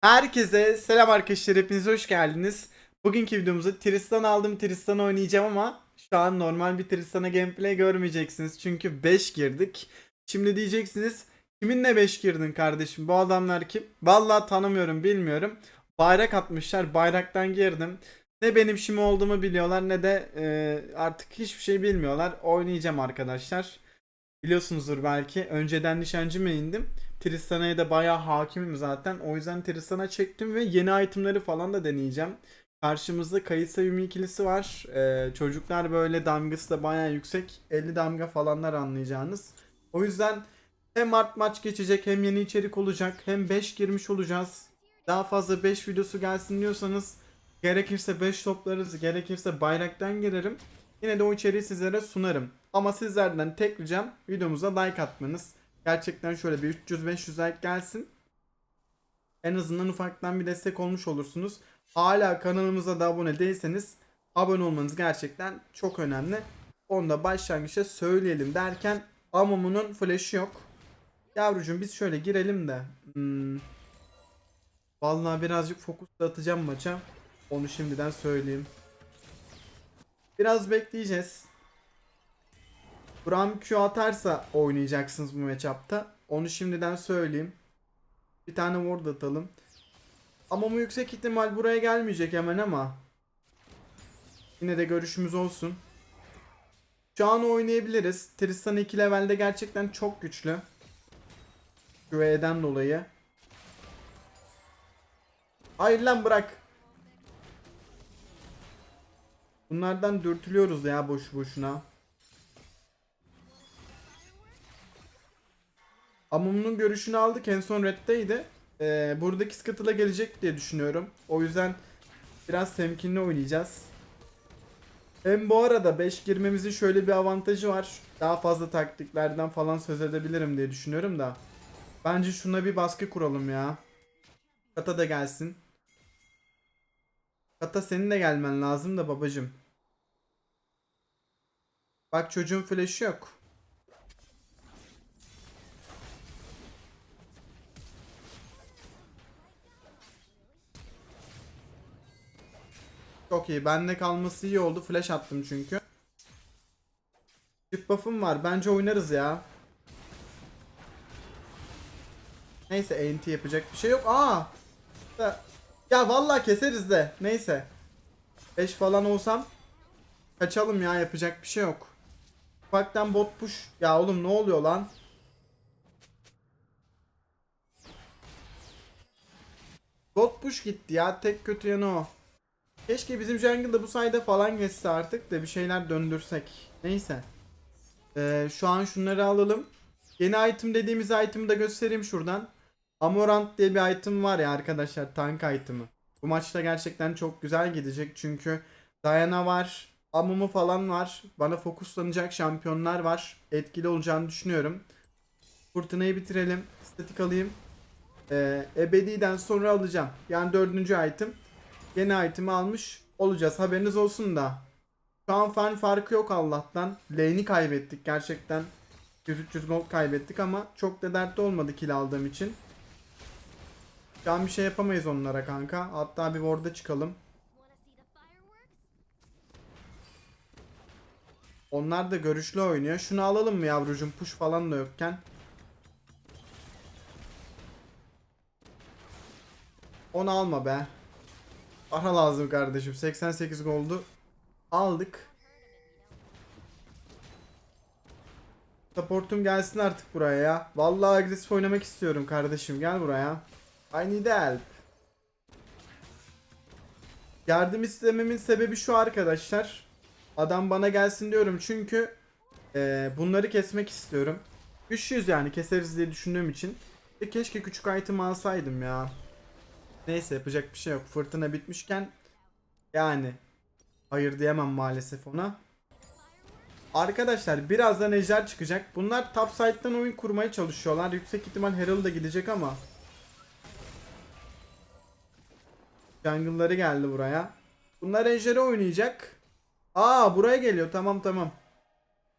Herkese selam arkadaşlar hepiniz hoş geldiniz. Bugünkü videomuzu Tristan aldım Tristan oynayacağım ama şu an normal bir Tristan'a gameplay görmeyeceksiniz. Çünkü 5 girdik. Şimdi diyeceksiniz kiminle 5 girdin kardeşim bu adamlar kim? Vallahi tanımıyorum bilmiyorum. Bayrak atmışlar bayraktan girdim. Ne benim şimdi olduğumu biliyorlar ne de e, artık hiçbir şey bilmiyorlar. Oynayacağım arkadaşlar. Biliyorsunuzdur belki önceden nişancı mı indim. Tristan'a da bayağı hakimim zaten. O yüzden Tristan'a çektim ve yeni itemleri falan da deneyeceğim. Karşımızda Kayısa Yumi ikilisi var. Ee, çocuklar böyle damgası da bayağı yüksek. 50 damga falanlar anlayacağınız. O yüzden hem art maç geçecek hem yeni içerik olacak hem 5 girmiş olacağız. Daha fazla 5 videosu gelsin diyorsanız gerekirse 5 toplarız gerekirse bayraktan girerim. Yine de o içeriği sizlere sunarım. Ama sizlerden tek ricam videomuza like atmanız. Gerçekten şöyle bir 300-500 like gelsin. En azından ufaktan bir destek olmuş olursunuz. Hala kanalımıza da abone değilseniz abone olmanız gerçekten çok önemli. Onu da başlangıçta söyleyelim derken Amumu'nun flash'ı yok. Yavrucuğum biz şöyle girelim de. Hmm. Vallahi birazcık fokus atacağım maça. Onu şimdiden söyleyeyim. Biraz bekleyeceğiz. Bram Q atarsa oynayacaksınız bu matchup'ta. Onu şimdiden söyleyeyim. Bir tane ward atalım. Ama bu yüksek ihtimal buraya gelmeyecek hemen ama. Yine de görüşümüz olsun. Şu an oynayabiliriz. Tristan 2 levelde gerçekten çok güçlü. Güveyden dolayı. Hayır lan bırak. Bunlardan dürtülüyoruz ya boş boşuna. Amum'un görüşünü aldık en son Red'deydi. Ee, buradaki Scuttle'a gelecek diye düşünüyorum. O yüzden biraz temkinli oynayacağız. Hem bu arada 5 girmemizin şöyle bir avantajı var. Daha fazla taktiklerden falan söz edebilirim diye düşünüyorum da. Bence şuna bir baskı kuralım ya. Kata da gelsin. Kata senin de gelmen lazım da babacım. Bak çocuğun flash'ı yok. Çok iyi. Bende kalması iyi oldu. Flash attım çünkü. Çift buff'ım var. Bence oynarız ya. Neyse ANT yapacak bir şey yok. Aa! Ya vallahi keseriz de. Neyse. 5 falan olsam kaçalım ya yapacak bir şey yok. Ufaktan bot push. Ya oğlum ne oluyor lan? Bot push gitti ya. Tek kötü yanı o. Keşke bizim jungle bu sayede falan geçse artık da bir şeyler döndürsek. Neyse. Ee, şu an şunları alalım. Yeni item dediğimiz item'ı da göstereyim şuradan. Amorant diye bir item var ya arkadaşlar tank item'ı. Bu maçta gerçekten çok güzel gidecek çünkü Diana var, Amumu falan var. Bana fokuslanacak şampiyonlar var. Etkili olacağını düşünüyorum. Fırtınayı bitirelim. Statik alayım. Ee, ebediden sonra alacağım. Yani dördüncü item. Yeni item'i almış olacağız. Haberiniz olsun da. Şu an fan farkı yok Allah'tan. Lane'i kaybettik gerçekten. 100-300 gold kaybettik ama çok da dertli olmadı kill aldığım için. Şu an bir şey yapamayız onlara kanka. Hatta bir ward'a çıkalım. Onlar da görüşlü oynuyor. Şunu alalım mı yavrucuğum? Push falan da yokken. Onu alma be. Para lazım kardeşim. 88 goldu. Aldık. Supportum gelsin artık buraya ya. Vallahi agresif oynamak istiyorum kardeşim. Gel buraya. I need help. Yardım istememin sebebi şu arkadaşlar. Adam bana gelsin diyorum çünkü e, bunları kesmek istiyorum. Güçlüyüz yani keseriz diye düşündüğüm için. E, keşke küçük item alsaydım ya. Neyse yapacak bir şey yok. Fırtına bitmişken yani hayır diyemem maalesef ona. Arkadaşlar birazdan ejder çıkacak. Bunlar top side'dan oyun kurmaya çalışıyorlar. Yüksek ihtimal Herald da gidecek ama. Jungle'ları geldi buraya. Bunlar ejderi oynayacak. Aa buraya geliyor. Tamam tamam.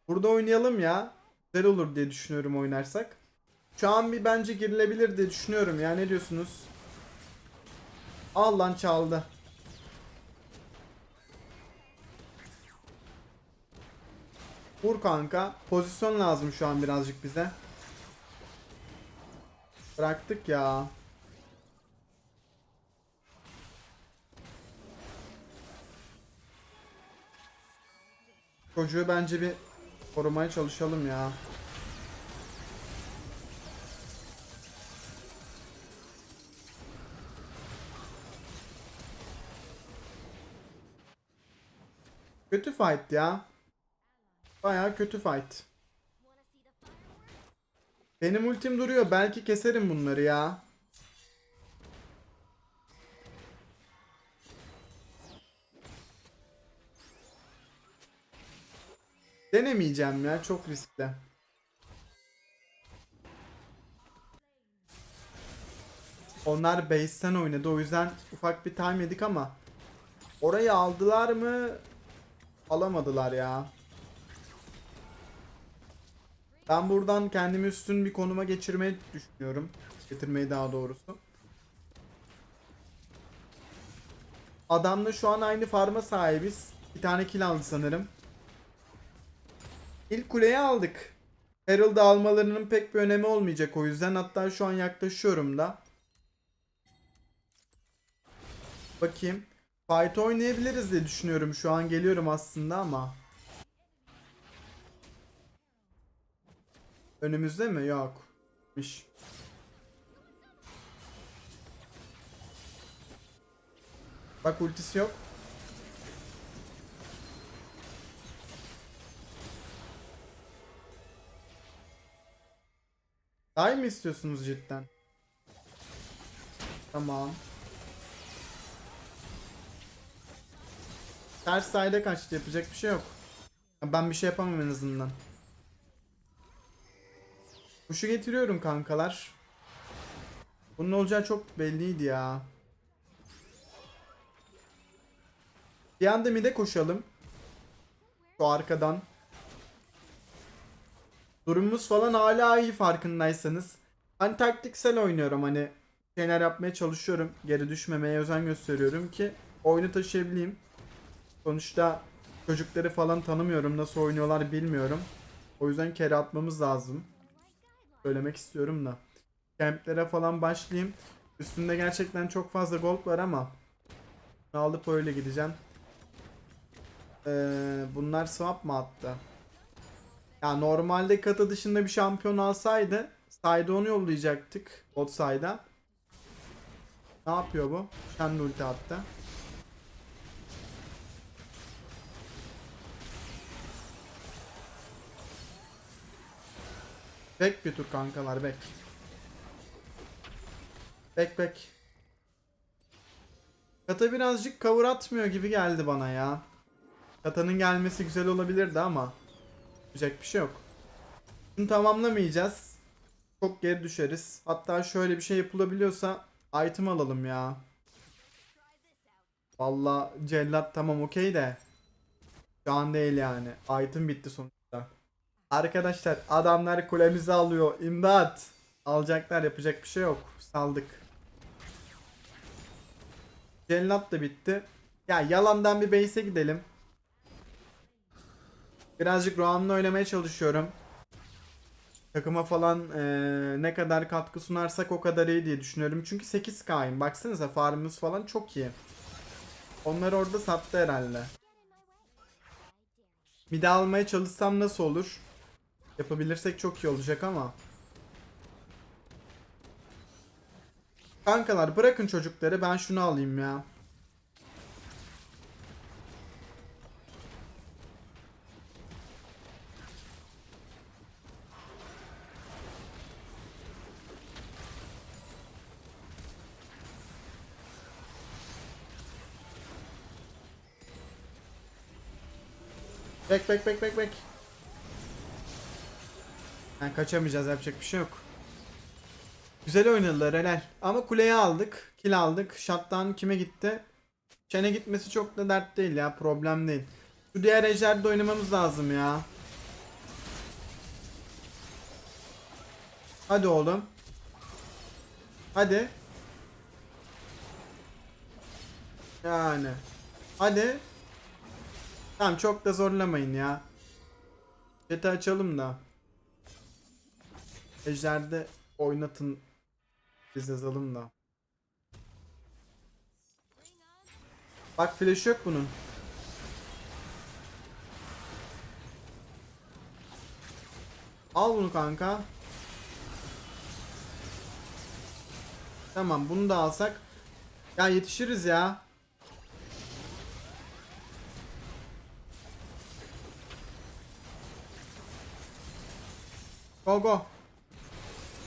Burada oynayalım ya. Güzel olur diye düşünüyorum oynarsak. Şu an bir bence girilebilir diye düşünüyorum ya. Ne diyorsunuz? Al lan çaldı. Vur kanka. Pozisyon lazım şu an birazcık bize. Bıraktık ya. Çocuğu bence bir korumaya çalışalım ya. Kötü fight ya. Baya kötü fight. Benim ultim duruyor. Belki keserim bunları ya. Denemeyeceğim ya. Çok riskli. Onlar base'ten oynadı. O yüzden ufak bir time yedik ama orayı aldılar mı? Alamadılar ya. Ben buradan kendimi üstün bir konuma geçirmeyi düşünüyorum. Getirmeyi daha doğrusu. Adamla şu an aynı farma sahibiz. Bir tane kill aldı sanırım. İlk kuleyi aldık. Herald'ı almalarının pek bir önemi olmayacak o yüzden. Hatta şu an yaklaşıyorum da. Bakayım. Fight oynayabiliriz diye düşünüyorum. Şu an geliyorum aslında ama. Önümüzde mi? Yok. Miş. Bak ultisi yok. Daha mı istiyorsunuz cidden? Tamam. Ters side'e kaçtı yapacak bir şey yok. Ben bir şey yapamam en azından. Kuşu getiriyorum kankalar. Bunun olacağı çok belliydi ya. Bir anda mid'e koşalım. Şu arkadan. Durumumuz falan hala iyi farkındaysanız. Hani taktiksel oynuyorum hani şeyler yapmaya çalışıyorum. Geri düşmemeye özen gösteriyorum ki oyunu taşıyabileyim. Sonuçta çocukları falan tanımıyorum. Nasıl oynuyorlar bilmiyorum. O yüzden kere atmamız lazım. Söylemek istiyorum da. Camplere falan başlayayım. Üstünde gerçekten çok fazla gold var ama alıp öyle gideceğim. Ee, bunlar swap mı attı? Ya normalde kata dışında bir şampiyon alsaydı side'a onu yollayacaktık. Bot side'a. Ne yapıyor bu? Kendi ulti attı. Bek bir tur kankalar bek. Bek bek. Kata birazcık cover atmıyor gibi geldi bana ya. Kata'nın gelmesi güzel olabilirdi ama yapacak bir şey yok. Bunu tamamlamayacağız. Çok geri düşeriz. Hatta şöyle bir şey yapılabiliyorsa item alalım ya. Valla cellat tamam okey de. Şu an değil yani. Item bitti sonuçta. Arkadaşlar adamlar kulemizi alıyor. İmdat. Alacaklar yapacak bir şey yok. Saldık. Cellat da bitti. Ya yalandan bir base'e gidelim. Birazcık Roam'la oynamaya çalışıyorum. Takıma falan eee, ne kadar katkı sunarsak o kadar iyi diye düşünüyorum. Çünkü 8K'yım. Baksanıza farmımız falan çok iyi. Onlar orada sattı herhalde. Mide almaya çalışsam nasıl olur? Yapabilirsek çok iyi olacak ama. Kankalar bırakın çocukları ben şunu alayım ya. Bek bek bek bek bek. Yani kaçamayacağız yapacak bir şey yok. Güzel oynadılar helal. Ama kuleyi aldık. Kill aldık. Shutdown kime gitti? Çene gitmesi çok da dert değil ya. Problem değil. Şu diğer ejderde oynamamız lazım ya. Hadi oğlum. Hadi. Yani. Hadi. Tamam çok da zorlamayın ya. Chat'i açalım da. Ejder'de oynatın. Biz yazalım da. Bak flash yok bunun. Al bunu kanka. Tamam bunu da alsak. Ya yetişiriz ya. Go go.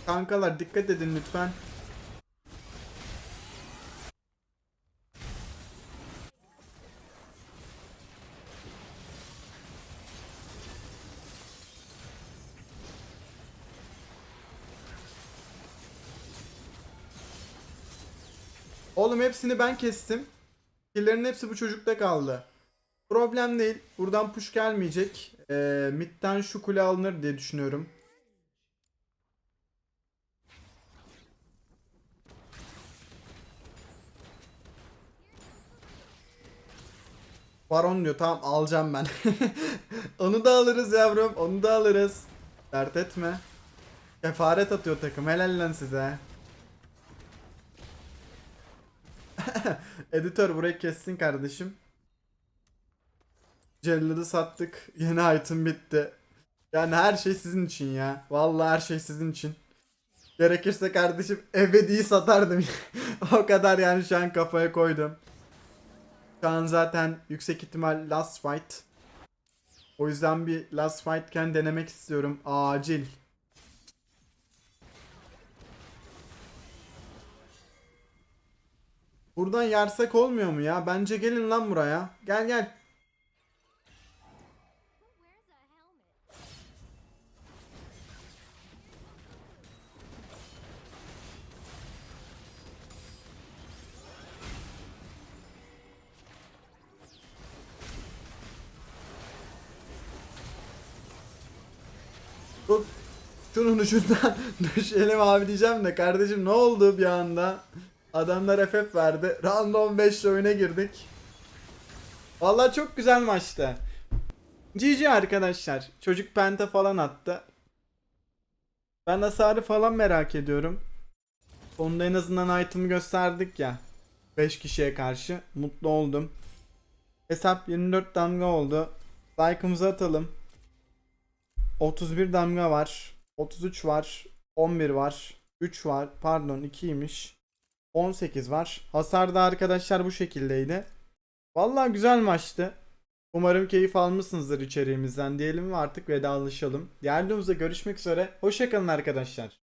Kankalar dikkat edin lütfen. Oğlum hepsini ben kestim. Killerin hepsi bu çocukta kaldı. Problem değil. Buradan push gelmeyecek. Ee, midden şu kule alınır diye düşünüyorum. Baron diyor tamam alacağım ben. onu da alırız yavrum onu da alırız. Dert etme. Kefaret atıyor takım helal lan size. Editör burayı kessin kardeşim. Cellad'ı sattık. Yeni item bitti. Yani her şey sizin için ya. Vallahi her şey sizin için. Gerekirse kardeşim ebediyi satardım. o kadar yani şu an kafaya koydum. Şu zaten yüksek ihtimal last fight. O yüzden bir last fightken denemek istiyorum. Acil. Buradan yersak olmuyor mu ya? Bence gelin lan buraya. Gel gel. Tut. Şunun ucundan düşelim abi diyeceğim de kardeşim ne oldu bir anda? Adamlar FF verdi. Round 15 oyuna girdik. Vallahi çok güzel maçtı. GG arkadaşlar. Çocuk penta falan attı. Ben hasarı falan merak ediyorum. Sonunda en azından item'ı gösterdik ya. 5 kişiye karşı. Mutlu oldum. Hesap 24 damga oldu. Like'ımızı atalım. 31 damga var. 33 var. 11 var. 3 var. Pardon 2'ymiş. 18 var. Hasar da arkadaşlar bu şekildeydi. Vallahi güzel maçtı. Umarım keyif almışsınızdır içeriğimizden diyelim ve artık vedalaşalım. Diğer videomuzda görüşmek üzere. Hoşçakalın arkadaşlar.